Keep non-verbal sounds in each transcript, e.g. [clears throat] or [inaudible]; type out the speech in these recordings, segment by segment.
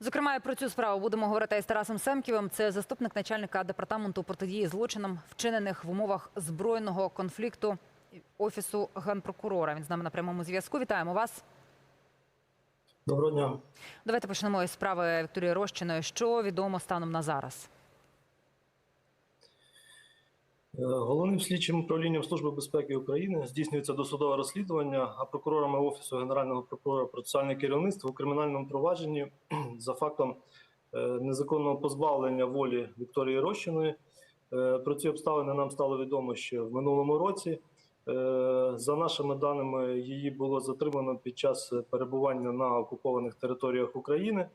Зокрема, і про цю справу будемо говорити із Тарасом Семківим. Це заступник начальника департаменту протидії злочинам, вчинених в умовах збройного конфлікту офісу генпрокурора. Він з нами на прямому зв'язку. Вітаємо вас. Доброго дня. Давайте почнемо із справи Вікторії Рощиної. Що відомо станом на зараз? Е, Головним слідчим управлінням Служби безпеки України здійснюється досудове розслідування, а прокурорами Офісу Генерального прокурора процесуальне керівництво у кримінальному провадженні [clears throat] за фактом е, незаконного позбавлення волі Вікторії Рощиної. Е, Про ці обставини нам стало відомо ще в минулому році. Е, За нашими даними, її було затримано під час перебування на окупованих територіях України.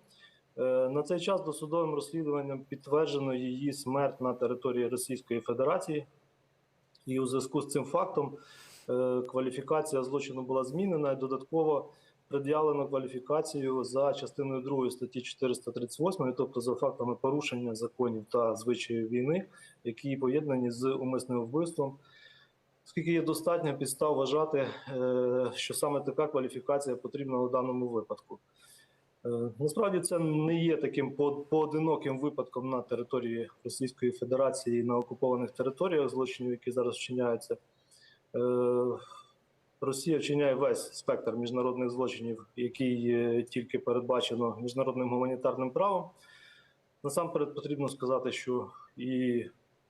Е, На цей час досудовим розслідуванням підтверджено її смерть на території Російської Федерації, і у зв'язку з цим фактом е, кваліфікація злочину була змінена і додатково пред'явлено кваліфікацію за частиною 2 статті 438, тобто за фактами порушення законів та звичаїв війни, які поєднані з умисним вбивством. Оскільки є достатньо підстав вважати, е, що саме така кваліфікація потрібна у даному випадку. Е, Насправді це не є таким поодиноким випадком на території Російської Федерації на окупованих територіях злочинів, які зараз вчиняються. Е, Росія вчиняє весь спектр міжнародних злочинів, який тільки передбачено міжнародним гуманітарним правом. Насамперед потрібно сказати, що і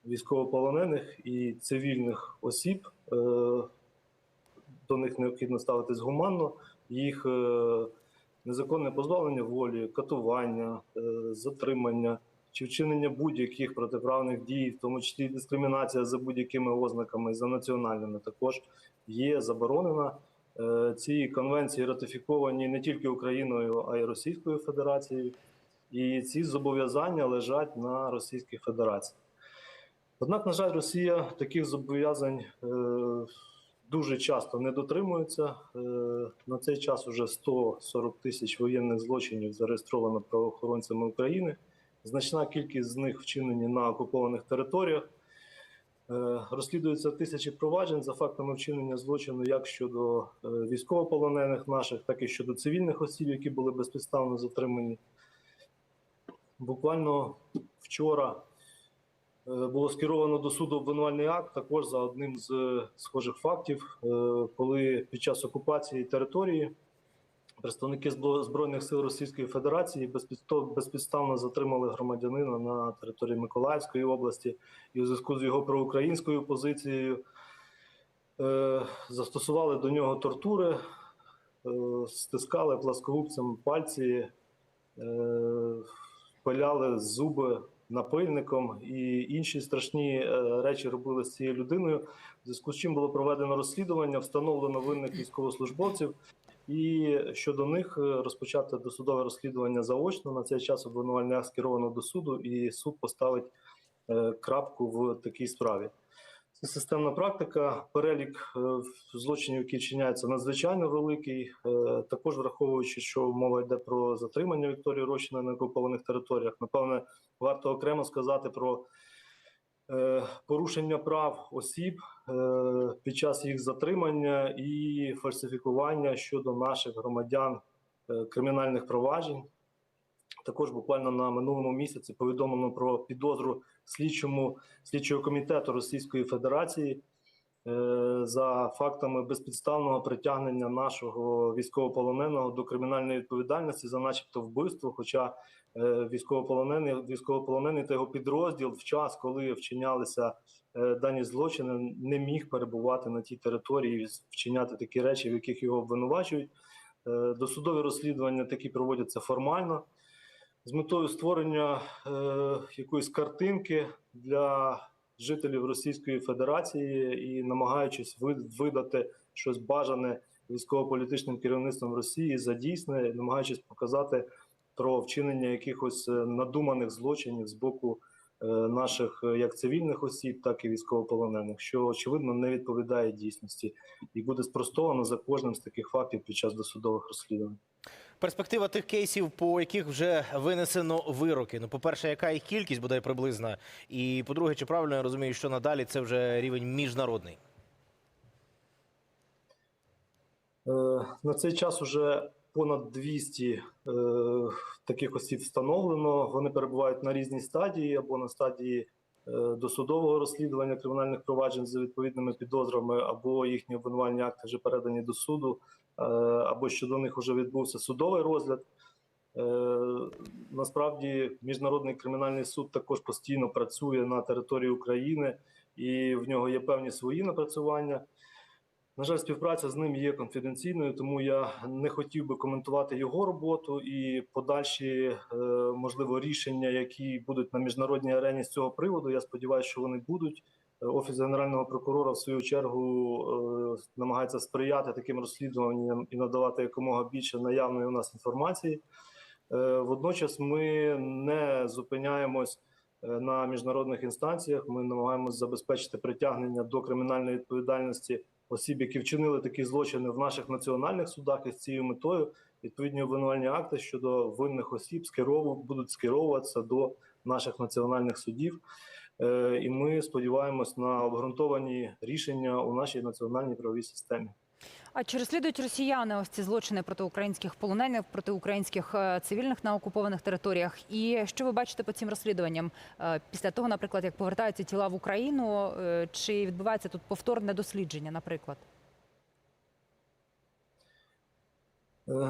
військовополонених, і цивільних осіб е, до них необхідно ставитись гуманно. Їх незаконне позбавлення волі, катування, е, затримання чи вчинення будь-яких протиправних дій, в тому числі дискримінація за будь-якими ознаками, за національними, також є заборонена. Е, Ці конвенції ратифіковані не тільки Україною, а й Російською Федерацією, і ці зобов'язання лежать на Російській Федерації. Однак, на жаль, Росія таких зобов'язань е, дуже часто не дотримується. Е, На цей час вже 140 тисяч воєнних злочинів зареєстровано правоохоронцями України. Значна кількість з них вчинені на окупованих територіях. Е, Розслідуються тисячі проваджень за фактами вчинення злочину як щодо е, військовополонених наших, так і щодо цивільних осіб, які були безпідставно затримані. Буквально вчора було скеровано до суду обвинувальний акт також за одним з е, схожих фактів, е, коли під час окупації території представники Збройних сил Російської Федерації безпідставно затримали громадянина на території Миколаївської області. І у зв'язку з його проукраїнською позицією е, застосували до нього тортури, е, стискали пласкогубцем пальці, е, пиляли зуби напильником і інші страшні е, речі робили з цією людиною. В зв'язку з чим було проведено розслідування, встановлено винних військовослужбовців, і щодо них е, розпочати досудове розслідування заочно. На цей час обвинувальний акт скеровано до суду, і суд поставить е, крапку в такій справі. Це системна практика. Перелік злочинів, які вчиняються, надзвичайно великий. Також враховуючи, що мова йде про затримання Вікторії Рощиної на окупованих територіях. Напевне, варто окремо сказати про е, порушення прав осіб е, під час їх затримання і фальсифікування щодо наших громадян е, кримінальних проваджень. Також буквально на минулому місяці повідомлено про підозру слідчому слідчого комітету Російської Федерації е, за фактами безпідставного притягнення нашого військовополоненого до кримінальної відповідальності за, начебто, вбивство. Хоча військовополонений, військовополонений та його підрозділ в час, коли вчинялися е, дані злочини, не міг перебувати на тій території і вчиняти такі речі, в яких його обвинувачують. Е, Досудові розслідування такі проводяться формально з метою створення е, якоїсь картинки для жителів Російської Федерації і намагаючись видати щось бажане військово-політичним керівництвом Росії за дійсне, намагаючись показати про вчинення якихось е, надуманих злочинів з боку е, наших е, як цивільних осіб, так і військовополонених, що очевидно не відповідає дійсності, і буде спростовано за кожним з таких фактів під час досудових розслідувань. Перспектива тих кейсів, по яких вже винесено вироки. Ну, по-перше, яка їх кількість бодай приблизна? І по-друге, чи правильно я розумію, що надалі це вже рівень міжнародний? На цей час уже понад 200 е, таких осіб встановлено. Вони перебувають на різній стадії або на стадії е, досудового розслідування кримінальних проваджень за відповідними підозрами, або їхні обвинувальні акти вже передані до суду, е, або щодо них вже відбувся судовий розгляд. Е, Насправді, міжнародний кримінальний суд також постійно працює на території України, і в нього є певні свої напрацювання. На жаль, співпраця з ним є конфіденційною, тому я не хотів би коментувати його роботу і подальші е, можливо рішення, які будуть на міжнародній арені з цього приводу. Я сподіваюся, що вони будуть. Е, Офіс генерального прокурора в свою чергу е, намагається сприяти таким розслідуванням і надавати якомога більше наявної у нас інформації. Водночас ми не зупиняємось на міжнародних інстанціях. Ми намагаємось забезпечити притягнення до кримінальної відповідальності осіб, які вчинили такі злочини в наших національних судах, із цією метою відповідні обвинувальні акти щодо винних осіб скерову будуть скеровуватися до наших національних судів. Е, І ми сподіваємось на обґрунтовані рішення у нашій національній правовій системі. А чи розслідують росіяни ось ці злочини проти українських полонених, проти українських е, цивільних на окупованих територіях? І що ви бачите по цим розслідуванням Е, після того, наприклад, як повертаються тіла в Україну, е, чи відбувається тут повторне дослідження, наприклад?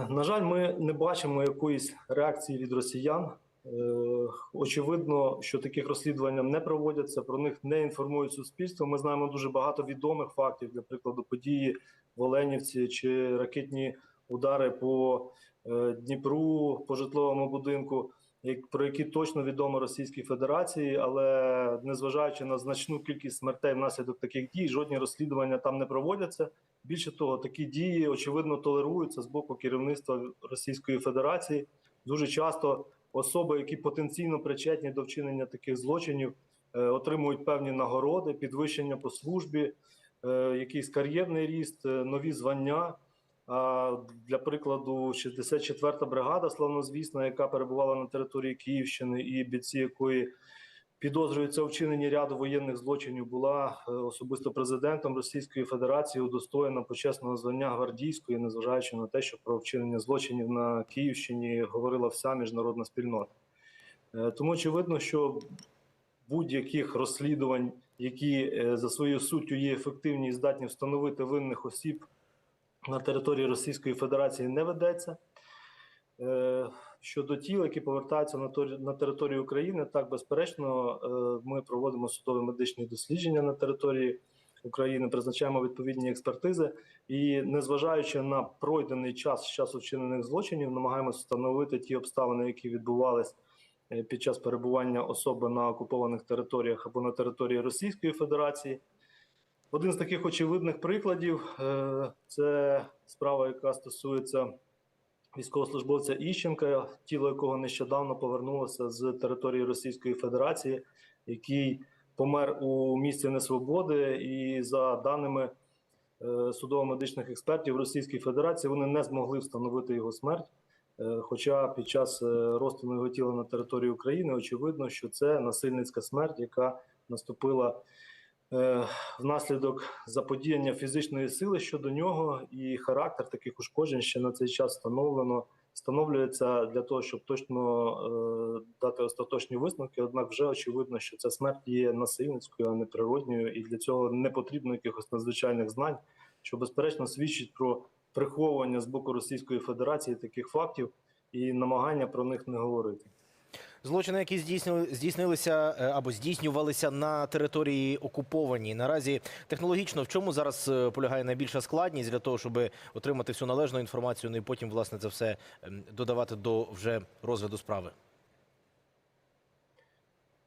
На жаль, ми не бачимо якоїсь реакції від росіян. Очевидно, що таких розслідувань не проводяться, про них не інформують суспільство. Ми знаємо дуже багато відомих фактів, для прикладу, події в Оленівці чи ракетні удари по е, Дніпру, по житловому будинку, про які точно відомо Російській Федерації, але незважаючи на значну кількість смертей внаслідок таких дій, жодні розслідування там не проводяться. Більше того, такі дії очевидно толеруються з боку керівництва Російської Федерації. Дуже часто особи, які потенційно причетні до вчинення таких злочинів, е, отримують певні нагороди, підвищення по службі, якийсь кар'єрний ріст, е, нові звання. Для прикладу, 64-та бригада, славнозвісна, яка перебувала на території Київщини, і бійці якої підозрюються у вчиненні ряду воєнних злочинів, була е, особисто президентом Російської Федерації удостоєна почесного звання гвардійської, незважаючи на те, що про вчинення злочинів на Київщині говорила вся міжнародна спільнота. Е, Тому очевидно, що будь-яких розслідувань, які е, за своєю суттю є ефективні і здатні встановити винних осіб на території Російської Федерації, не ведеться. Е, Щодо тіл, які повертаються на на територію України, так безперечно, е, ми проводимо судове медичні дослідження на території України, призначаємо відповідні експертизи, і незважаючи на пройдений час з часу вчинених злочинів, намагаємося встановити ті обставини, які відбувались під час перебування особи на окупованих територіях або на території Російської Федерації. Один з таких очевидних прикладів е, це справа, яка стосується військовослужбовця Іщенка, тіло якого нещодавно повернулося з території Російської Федерації, який помер у місці несвободи, і за даними е, судово-медичних експертів Російської Федерації, вони не змогли встановити його смерть. Е, Хоча під час е, розтину його тіла на території України очевидно, що це насильницька смерть, яка наступила е, внаслідок заподіяння фізичної сили щодо нього, і характер таких ушкоджень ще на цей час встановлено. Встановлюється для того, щоб точно дати остаточні висновки. Однак, вже очевидно, що ця смерть є насильницькою, а не природньою, і для цього не потрібно якихось надзвичайних знань, що безперечно свідчить про приховування з боку Російської Федерації таких фактів і намагання про них не говорити. Злочини, які здійснили, здійснилися е, або здійснювалися на території окупованій. Наразі технологічно в чому зараз е, полягає найбільша складність для того, щоб отримати всю належну інформацію, ну і потім власне це все ем, додавати до вже розгляду справи.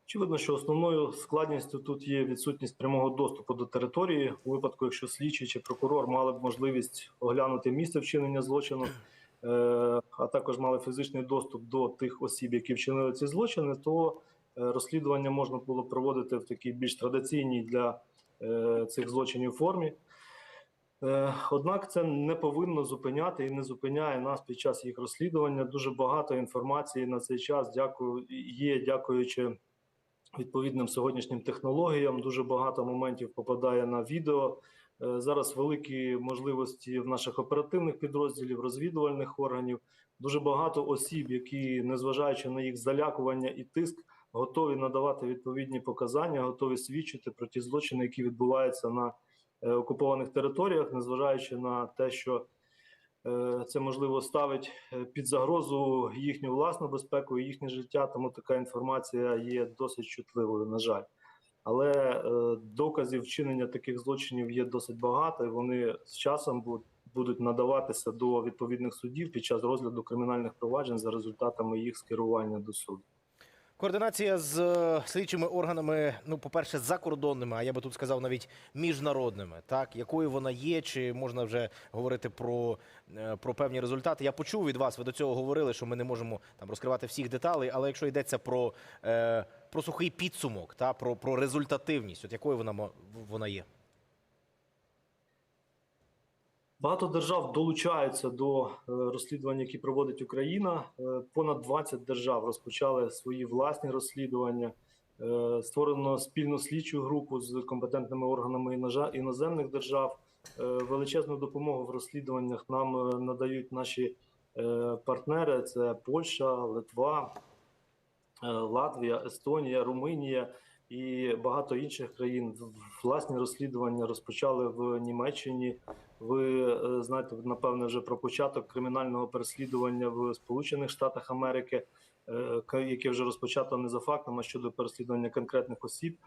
Очевидно, що основною складністю тут є відсутність прямого доступу до території. У випадку, якщо слідчий чи прокурор мали б можливість оглянути місце вчинення злочину, е, а також мали фізичний доступ до тих осіб, які вчинили ці злочини, то е, розслідування можна було проводити в такій більш традиційній для е, цих злочинів формі. Однак це не повинно зупиняти і не зупиняє нас під час їх розслідування. Дуже багато інформації на цей час дякую є, дякуючи відповідним сьогоднішнім технологіям. Дуже багато моментів попадає на відео. Е, Зараз великі можливості в наших оперативних підрозділів, розвідувальних органів. Дуже багато осіб, які, незважаючи на їх залякування і тиск, готові надавати відповідні показання, готові свідчити про ті злочини, які відбуваються на е, окупованих територіях, незважаючи на те, що це можливо ставить е, під загрозу їхню власну безпеку і їхнє життя. Тому така інформація є досить чутливою, на жаль. Але е, доказів вчинення таких злочинів є досить багато, і вони з часом будуть надаватися до відповідних судів під час розгляду кримінальних проваджень за результатами їх скерування до суду. Координація з е, слідчими органами, ну, по-перше, закордонними, а я би тут сказав навіть міжнародними, так якою вона є, чи можна вже говорити про, е, про певні результати? Я почув від вас, ви до цього говорили, що ми не можемо там розкривати всіх деталей, але якщо йдеться про, е, про сухий підсумок, та про, про результативність, от якою вона вона є? Багато держав долучаються до е, розслідувань, які проводить Україна. Е, Понад 20 держав розпочали свої власні розслідування. Е, Створено спільну слідчу групу з компетентними органами іноземних держав. Величезну допомогу в розслідуваннях нам надають наші партнери: це Польща, Литва, Латвія, Естонія, Румунія і багато інших країн. Власні розслідування розпочали в Німеччині. Ви е, знаєте, напевне, вже про початок кримінального переслідування в Сполучених Штатах Америки, е, яке вже розпочато не за фактом, а щодо переслідування конкретних осіб.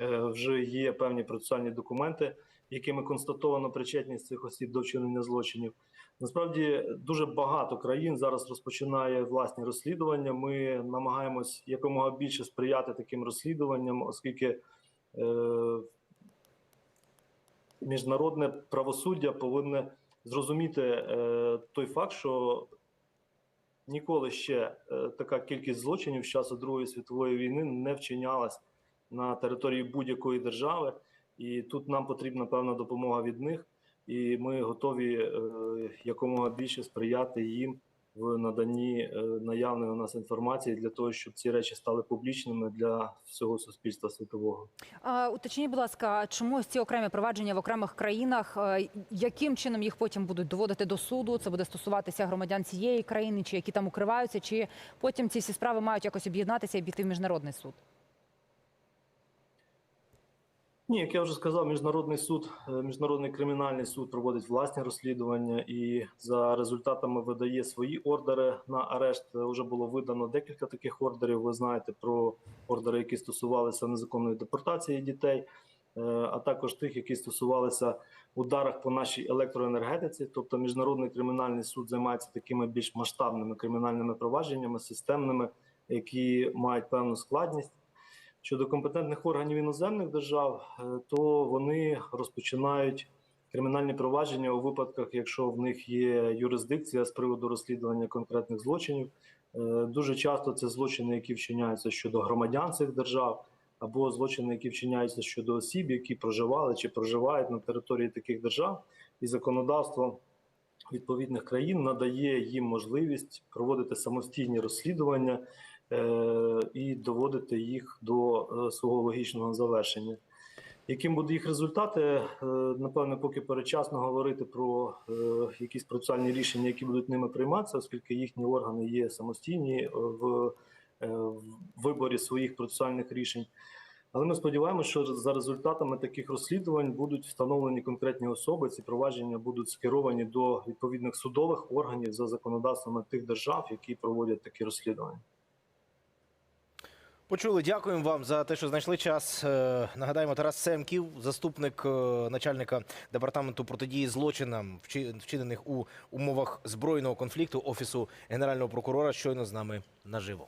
Е, Вже є певні процесуальні документи, якими констатовано причетність цих осіб до вчинення злочинів. Насправді дуже багато країн зараз розпочинає власні розслідування. Ми намагаємось якомога більше сприяти таким розслідуванням, оскільки е, міжнародне правосуддя повинне зрозуміти е, той факт, що ніколи ще е, така кількість злочинів з часу Другої світової війни не вчинялась на території будь-якої держави, і тут нам потрібна певна допомога від них, і ми готові е, якомога більше сприяти їм в наданні е, наявної у нас інформації для того, щоб ці речі стали публічними для всього суспільства світового. А, уточніть, будь ласка, чому ці окремі провадження в окремих країнах? е, Яким чином їх потім будуть доводити до суду? Це буде стосуватися громадян цієї країни, чи які там укриваються, чи потім ці всі справи мають якось об'єднатися і біти в міжнародний суд? Ні, як я вже сказав, міжнародний суд, е, міжнародний кримінальний суд проводить власні розслідування і за результатами видає свої ордери на арешт. Вже було видано декілька таких ордерів. Ви знаєте про ордери, які стосувалися незаконної депортації дітей, е, а також тих, які стосувалися ударах по нашій електроенергетиці. Тобто, міжнародний кримінальний суд займається такими більш масштабними кримінальними провадженнями, системними, які мають певну складність. Щодо компетентних органів іноземних держав, е, то вони розпочинають кримінальні провадження у випадках, якщо в них є юрисдикція з приводу розслідування конкретних злочинів. Е, Дуже часто це злочини, які вчиняються щодо громадян цих держав, або злочини, які вчиняються щодо осіб, які проживали чи проживають на території таких держав, і законодавство відповідних країн надає їм можливість проводити самостійні розслідування і доводити їх до е, свого логічного завершення. Яким будуть їх результати? Е, Напевно, поки передчасно говорити про е, якісь процесуальні рішення, які будуть ними прийматися, оскільки їхні органи є самостійні е, е, в виборі своїх процесуальних рішень. Але ми сподіваємося, що за результатами таких розслідувань будуть встановлені конкретні особи. Ці провадження будуть скеровані до відповідних судових органів за законодавствами тих держав, які проводять такі розслідування. Почули, дякуємо вам за те, що знайшли час. Е, Нагадаємо, Тарас Семків, заступник е, начальника департаменту протидії злочинам, вчи- вчинених у умовах збройного конфлікту офісу генерального прокурора, щойно з нами наживо.